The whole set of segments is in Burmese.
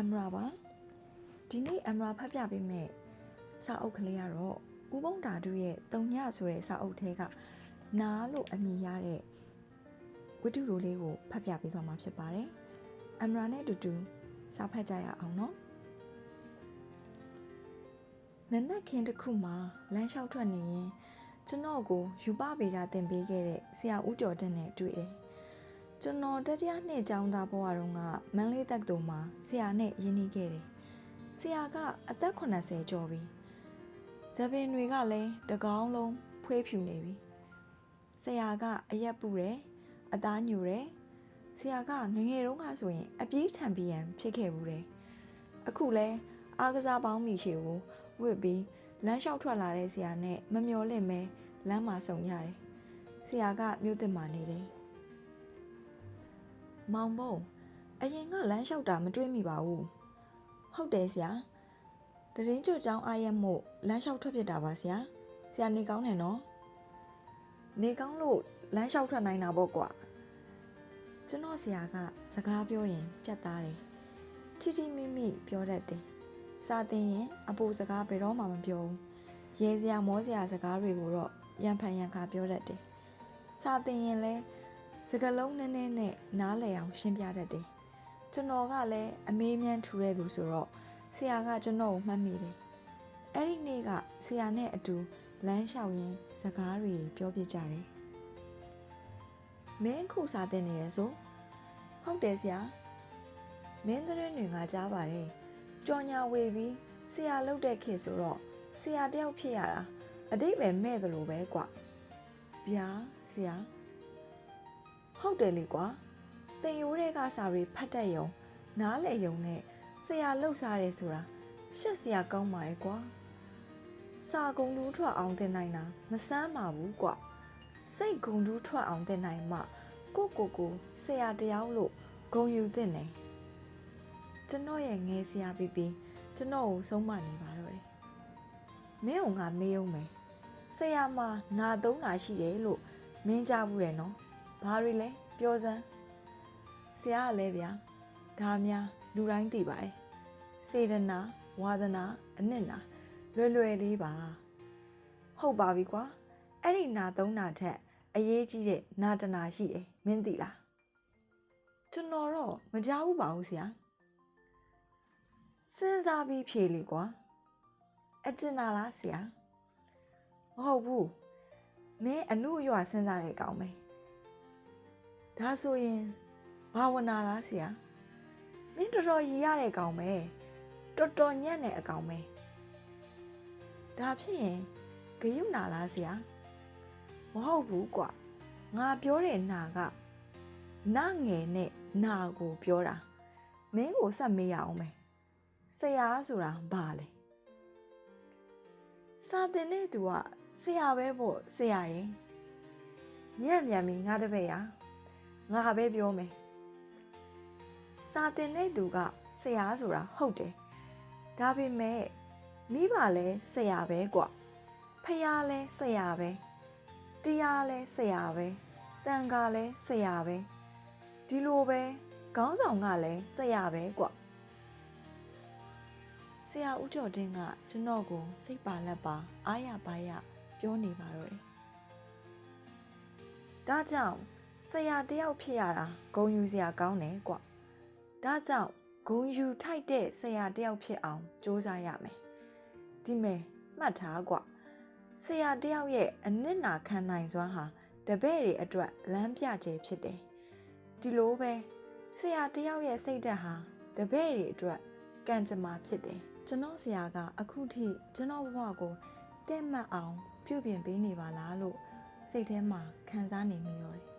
အမရာပါဒီနေ့အမရာဖတ်ပြပေးမယ်စာအုပ်ကလေးကတော့ဥပုံဓာတုရဲ့တုံညဆိုတဲ့စာအုပ်ထဲကနားလို့အမည်ရတဲ့ဝတ္ထုလိုလေးကိုဖတ်ပြပေးသွားမှာဖြစ်ပါတယ်အမရာနဲ့အတူတူစာဖတ်ကြရအောင်နော်နနက်ခင်းတစ်ခုမှာလမ်းလျှောက်ထွက်နေရင်ကျွန်တော်ကိုယူပဗေဒသင်ပေးခဲ့တဲ့ဆရာဦးကျော်တက်နဲ့တွေ့တယ်။ ကျွန်တော်တတိယနှစ်ကျောင်းသားဘဝတုန်းကမန်လေးတက်တုံမှာဆရာနဲ့ရင်းနှီးခဲ့တယ်။ဆရာကအသက်80ကျော်ပြီ။ဇပင်တွေကလည်းတကောင်းလုံးဖွေးဖြူနေပြီ။ဆရာကအရက်ပူတယ်။အသားညူတယ်။ဆရာကငငယ်တုန်းကဆိုရင် အပြေးချန်ပီယံဖြစ်ခဲ့ဘူးတယ်။အခုလဲအားကစားပေါင်းမီရှေကိုဝစ်ပြီးလမ်းလျှောက်ထွက်လာတဲ့ဆရာနဲ့မမျော်လင့်မဲလမ်းမှာဆုံရတယ်။ဆရာကမြို့သစ်မှာနေတယ်။ မောင်ဘုံအရင်ကလမ်းလျှောက်တာမတွေးမိပါဘူး။ဟုတ်တယ်ဆရာ။တရင်ကျွတ်ချောင်းအားရမို့လမ်းလျှောက်ထွက်ဖြစ်တာပါဆရာ။ဆရာနေကောင်းတယ်နော်။နေကောင်းလို့လမ်းလျှောက်ထွက်နိုင်တာပေါ့ကွာ။ကျွန်တော်ဆရာကစကားပြောရင်ပြတ်သားတယ်။ချီချီမိမိပြောတတ်တယ်။စာသင်ရင်အပူစကားဘယ်တော့မှမပြောဘူး။ရဲစရာမောစရာစကားတွေကိုတော့ရံဖန်ရံခါပြောတတ်တယ်။စာသင်ရင်လဲ စကလုံးနည်းနည်းနဲ့နားလည်အောင်ရှင်းပြတတ်တယ်။ကျွန်တော်ကလည်းအမေးမြန်းထူတဲ့သူဆိုတော့ဆရာကကျွန်တော်ကိုမှတ်မိတယ်။အဲ့ဒီနေ့ကဆရာနဲ့အတူလမ်းလျှောက်ရင်းစကားတွေပြောပြကြတယ်။မင်းခုစာသင်နေရဆိုဟုတ်တယ်ဆရာမင်းသတင်းတွေကကြားပါတယ်ကြော်ညာဝေပြီးဆရာလှုပ်တဲ့ခေတ်ဆိုတော့ဆရာတယောက်ဖြစ်ရတာအတိတ်ပဲမဲ့တယ်လို့ပဲကွာဗျာဆရာ ဟုတ်တယ်လေကွာသင်ရိုးတဲ့ကစာတွေဖတ်တတ်ယုံ နားလည်ယုံနဲ့ဆရာလှုပ်ရှားတယ်ဆိုတာရှက်စရာကောင်းပါရဲ့ကွာစာကုံတူးထွက်အောင်တင်နိုင်တာမဆန်းပါဘူးကွာစိတ်ဂုံတူးထွက်အောင်တင်နိုင်မှကိုကိုကိုဆရာတယောက်လို့ဂုံယူတင်တယ်ကျွန်တော်ရဲ့ငယ်ဆရာပီပီကျွန်တော်ကိုဆုံးမနေပါတော့တယ်မင်းကငါမေးအောင်မယ်ဆရာမနာသုံးတာရှိတယ်လို့မင်းကြားဘူးတယ်နော် ဘာတွေလဲပြောစမ်းဆရာကလည်းဗျာဒါများလူတိုင်းသိပါတယ်စေတနာဝါသနာအနစ်နာလွယ်လွယ်လေးပါဟုတ်ပါပြီကွာအဲ့ဒီနာသုံးတာထက်အရေးကြီးတဲ့နာတနာရှိတယ်မင်းသိလားကျွန်တော်တော့မကြားဘူးပါဘူးဆရာစဉ်းစားပြီးဖြေလေကွာအကျဉ်းနာလားဆရာမဟုတ်ဘူးမင်းအမှုအရွစဉ်းစားတဲ့ကောင်ပဲ ဒါဆိုရင်ဘာဝနာလားဆရာမင်းတော်တော်ရည်ရတဲ့ကောင်ပဲတော်တော်ညံ့တဲ့အကောင်ပဲဒါဖြစ်ရင်ဂယုနာလားဆရာမဟုတ်ဘူးကွာငါပြောတဲ့နာကနာငယ်နဲ့နာကိုပြောတာမင်းကိုဆက်မေးရအောင်မယ်ဆရာဆိုတာဘာလဲစာတင်တဲ့သူကဆရာပဲပေါ့ဆရာရင်ညံ့မြန်ပြီငါတပည့်ရ ငါပဲပြောမယ်စာတင်တဲ့သူကဆရာဆိုတာဟုတ်တယ်ဒါပေမဲ့မိဘလည်းဆရာပဲကွဖះလည်းဆရာပဲတရားလည်းဆရာပဲတန်ခါလည်းဆရာပဲဒီလိုပဲခေါင်းဆောင်ကလည်းဆရာပဲကွဆရာဦးကျော်တင်းကကျွန်တော်ကိုစိတ်ပါလက်ပါအားရပါရပြောနေပါတော့တယ်ဒါကြောင့် ဆရာတယောက်ဖြစ်ရတာဂုံယူစရာကောင်းတယ်ကွဒါကြောင့်ဂုံယူထိုက်တဲ့ဆရာတယောက်ဖြစ်အောင်စူးစမ်းရမယ်ဒီမဲ့မှတ်ထားကွဆရာတယောက်ရဲ့အနစ်နာခံနိုင်စွမ်းဟာတပည့်တွေအတွက်လမ်းပြခြင်းဖြစ်တယ်ဒီလိုပဲဆရာတယောက်ရဲ့စိတ်ဓာတ်ဟာတပည့်တွေအတွက်ကံကြမ္မာဖြစ်တယ်ကျွန်တော်ဆရာကအခုထိကျွန်တော်ဘဝကိုတဲ့မှတ်အောင် ပြုပြင်ပေးနေပါလားလို့စိတ်ထဲမှာခံစားနေမိတော့တယ်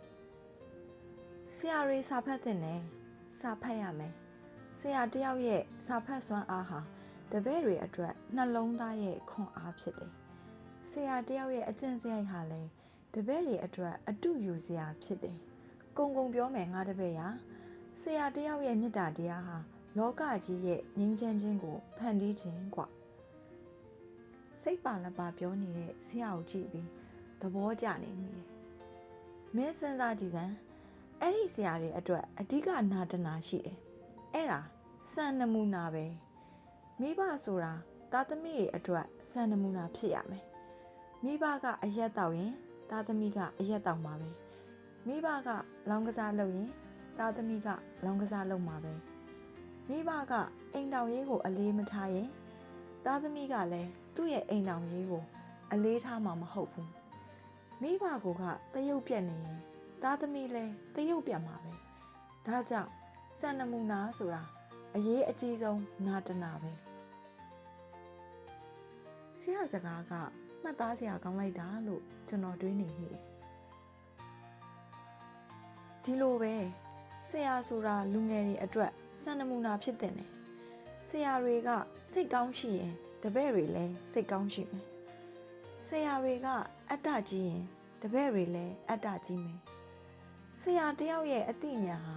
ဆရာတွေစာဖတ်တဲ့နဲ့စာဖတ်ရမယ်ဆရာတယောက်ရဲ့စာဖတ်စွမ်းအားဟာတပည့်တွေအတွက်နှလုံးသားရဲ့ခွန်အားဖြစ်တယ်ဆရာတယောက်ရဲ့အကျင့်စရိုက်ဟာလည်းတပည့်တွေအတွက်အတုယူစရာဖြစ်တယ်ကုံကုံပြောမယ်ငါတပည့်ရာဆရာတယောက်ရဲ့မေတ္တာတရားဟာလောကကြီးရဲ့ငြိမ်းချမ်းခြင်းကိုဖန်တီးခြင်းกว่าစိတ်ပါလက်ပါပြောနေတဲ့ဆရာကိုကြည့်ပြီးသဘောကျနေမိတယ်မင်းစဉ်းစားကြည့်စမ်း အဲ့ဒီဆရာတွေအတွက်အဓိကနာတနာရှိတယ်အဲ့ဒါစံနမူနာပဲမိဘဆိုတာသားသမီးတွေအတွက်စံနမူနာဖြစ်ရမယ်မိဘကအရက်တောက်ရင်သားသမီးကအရက်တောက်မှာပဲမိဘကလောင်းကစားလုပ်ရင်သားသမီးကလောင်းကစားလုပ်မှာပဲမိဘကအိမ်တောင်ရေးကို အလေးမထားရင်သားသမီးကလည်းသူ့ရဲ့အိမ်တောင်ရေးကို အလေးထားမှာမဟုတ်ဘူးမိဘကကတရုပ်ပြက်နေရင် သားသမီးလည်းတရုပ်ပြက်မှာပဲဒါကြောင့်စံနမူနာဆိုတာအရေးအကြီးဆုံးနာတနာပဲဆရာစကားကမှတ်သားစရာကောင်းလိုက်တာလို့ကျွန်တော်တွေးနေမိတယ်ဒီလိုပဲဆရာဆိုတာလူငယ်တွေအတွက်စံနမူနာဖြစ်တဲ့တယ်ဆရာတွေကစိတ်ကောင်းရှိရင်တပည့်တွေလည်းစိတ်ကောင်းရှိမယ်ဆရာတွေကအတ္တကြီးရင်တပည့်တွေလည်းအတ္တကြီးမယ် ဆရာတယောက်ရဲ့အသိဉာဏ်ဟာ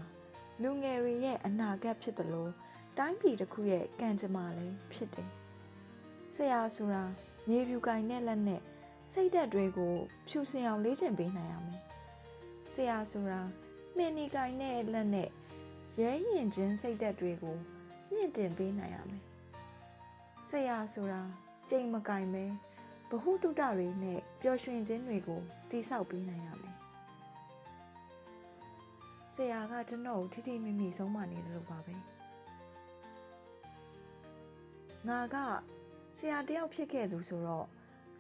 လူငယ်တွေရဲ့အနာဂတ်ဖြစ်တယ်လို့တိုင်းပြည်တစ်ခုရဲ့ကံကြမ္မာလည်းဖြစ်တယ်ဆရာဆိုတာမြေပြူကင်တဲ့လက်နဲ့စိတ်ဓာတ်တွေကို ဖြူစင်အောင်လေ့ကျင့်ပေးနိုင်ရမယ်ဆရာဆိုတာမှင်နေကင်တဲ့လက်နဲ့ရဲရင်ချင်းစိတ်ဓာတ်တွေကိုမြင့်တင်ပေးနိုင်ရမယ်ဆရာဆိုတာကြိမ်မကင်ပဲဘ ഹു တုတတွေနဲ့ပျော်ရွှင်ခြင်းတွေကိုတိဆောက်ပေးနိုင်ရမယ် ဆရာကကျွန်တော်ကိုထိထိမိမိဆုံးမနေတယ်လို့ပါပဲငါကဆရာတယောက်ဖြစ်ခဲ့သူဆိုတော့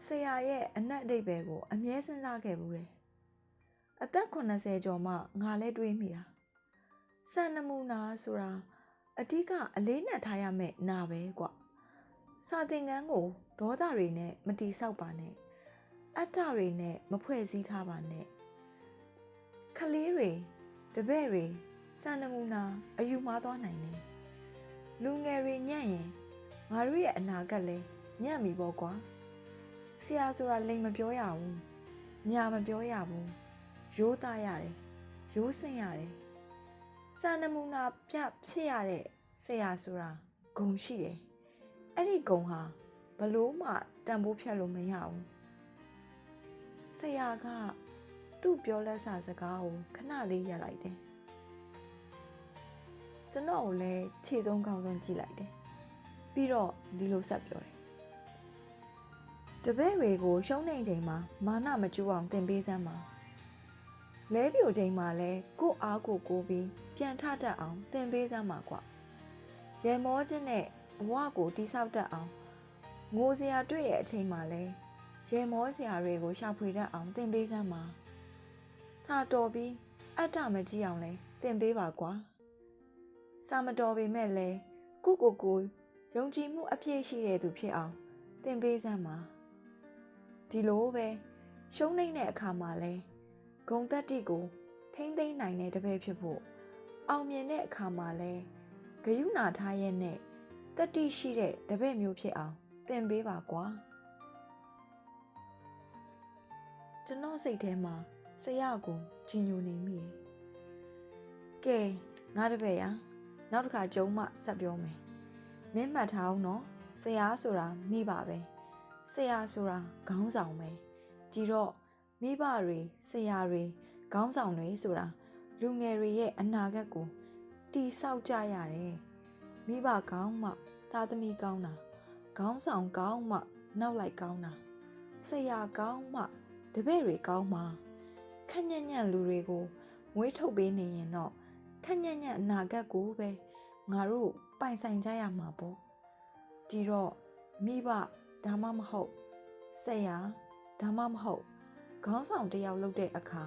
ဆရာရဲ့အနက်အဓိပ္ပာယ်ကို အမြဲစဉ်းစားခဲ့ဘူးတယ်အသက်80ကျော်မှငါလည်းတွေးမိတာစံနမူနာဆိုတာအဓိကအလေးနက်ထားရမယ့်နာပဲကွစာသင်ခန်းကိုဒေါသတွေနဲ့မတီဆောက်ပါနဲ့အတ္တတွေနဲ့မဖွဲ့စည်းထားပါနဲ့ခလေးတွေ တပည့်တွေစံနမူနာအယူမှားသွားနိုင်တယ်လူငယ်တွေညံ့ရင်ငါတို့ရဲ့အနာဂတ်လည်းညံ့ပြီပေါ့ကွာဆရာဆိုတာလိမ်မပြောရဘူးညာမပြောရဘူးရိုးသားရတယ်ရိုးစင်ရတယ်စံနမူနာပြဖြစ်ရတဲ့ဆရာဆိုတာဂုံရှိတယ်အဲ့ဒီဂုံဟာဘလို့မှတန်ဖိုးဖြတ်လို့မရဘူးဆရာက သူ့ပြောလက်စာစကားကိုခဏလေးရပ်လိုက်တယ်ကျွန်တော်ကိုလည်းခြေဆုံးကောင်းဆုံးကြည့်လိုက်တယ်ပြီးတော့ဒီလိုဆက်ပြောတယ်တပည့်တွေကိုရှုံးနေချိန်မှာမာနမကျူအောင်သင်ပေးစမ်းပါလဲပြိုချိန်မှာလဲကို့အားကိုကိုပြီးပြန်ထတတ်အောင်သင်ပေးစမ်းပါကွရေမောခြင်းနဲ့ဘဝကိုတိဆောက်တတ်အောင်ငိုစရာတွေ့တဲ့အချိန်မှာလဲရေမောစရာတွေကိုရှာဖွေတတ်အောင်သင်ပေးစမ်းပါ စာတော်ပြီးအတ္တမကြည့်အောင်လဲသင်ပေးပါကွာစာမတော်ပေမဲ့လဲကိုကိုကိုယုံကြည်မှုအပြည့်ရှိတဲ့သူဖြစ်အောင်သင်ပေးစမ်းပါဒီလိုပဲရှုံးနေတဲ့အခါမှာလဲဂုံတက်တိကိုထိမ့်သိမ့်နိုင်တဲ့တပည့်ဖြစ်ဖို့အောင်မြင်တဲ့အခါမှာလဲဂယုဏထားရဲ့နဲ့တတိရှိတဲ့တပည့်မျိုးဖြစ်အောင်သင်ပေးပါကွာကျွန်တော်စိတ်ထဲမှာ ဆရာကိုကြီးညိုနေမိတယ်ကဲငါတပည့်ရနောက်တစ်ခါကြုံမှဆက်ပြောမယ်မင်းမှတ်ထားအောင်နော်ဆရာဆိုတာမိပါပဲဆရာဆိုတာခေါင်းဆောင်ပဲဒီတော့မိဘတွေဆရာတွေခေါင်းဆောင်တွေဆိုတာလူငယ်တွေရဲ့အနာဂတ်ကိုတီဆောက်ကြရတယ်မိဘကောင်းမှသားသမီးကောင်းတာခေါင်းဆောင်ကောင်းမှနောက်လိုက်ကောင်းတာဆရာကောင်းမှတပည့်တွေကောင်းမှ ခက်ညံ့ညံ့လူတွေကိုမွေးထုတ်ပေးနေရင်တော့ခက်ညံ့ညံ့အနာဂတ်ကိုပဲငါတို့ပိုင်ဆိုင်ကြရမှာပေါ့ဒီတော့မိဘဒါမှမဟုတ်ဆရာဒါမှမဟုတ်ခေါင်းဆောင်တယောက်လုပ်တဲ့အခါ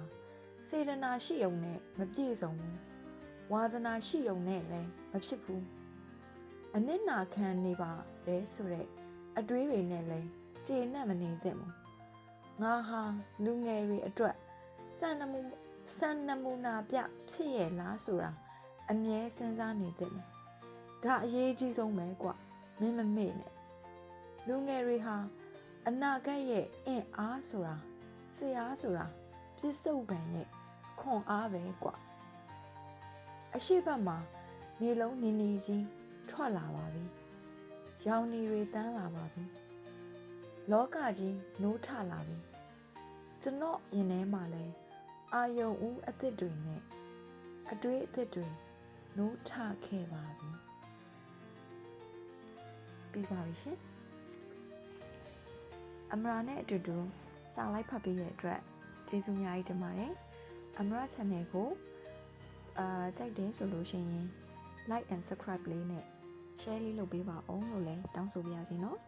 စေတနာရှိုံနဲ့မပြည့်စုံဘူးဝါသနာရှိုံနဲ့လည်းမဖြစ်ဘူးအနစ်နာခံနေပါလေဆိုတဲ့အတွေးတွေနဲ့လည်းကျေနပ်မနေသင့်ဘူးငါဟာလူငယ်တွေအတွက် စံနမူစံနမူနာပြဖြစ်ရဲ့လားဆိုတာအမြဲစဉ်းစားနေသင့်တယ်ဒါအရေးကြီးဆုံးပဲကွမင်းမမေ့နဲ့လူငယ်တွေဟာအနာဂတ်ရဲ့အင်အားဆိုတာဆရာဆိုတာပြစ္ဆုတ်ပံရဲ့ခွန်အားပဲကွအရှိတ်မှာနေလုံးနေနေကြီးထွက်လာပါပြီ။ရောင်နေတွေတန်းလာပါပြီ။လောကကြီးနိုးထလာပြီ။ ကျွန်တော်ရင်ထဲမှာလဲအာယုံဦးအသစ်တွေနဲ့အတွေးအသစ်တွေနိုးထခဲ့ပါပြီ။ပြီးပါပြီရှင်အမရာနဲ့အတူတူစာလိုက်ဖတ်ပေးတဲ့အတွက်ကျေးဇူးအများကြီးတင်ပါတယ်အမရာ channel ကိုအာကြိုက်တယ်ဆိုလို့ရှိရင် like and subscribe လေးနဲ့ share လေးလုပ်ပေးပါအောင်လို့လည်းတောင်းဆိုပါရစေနော်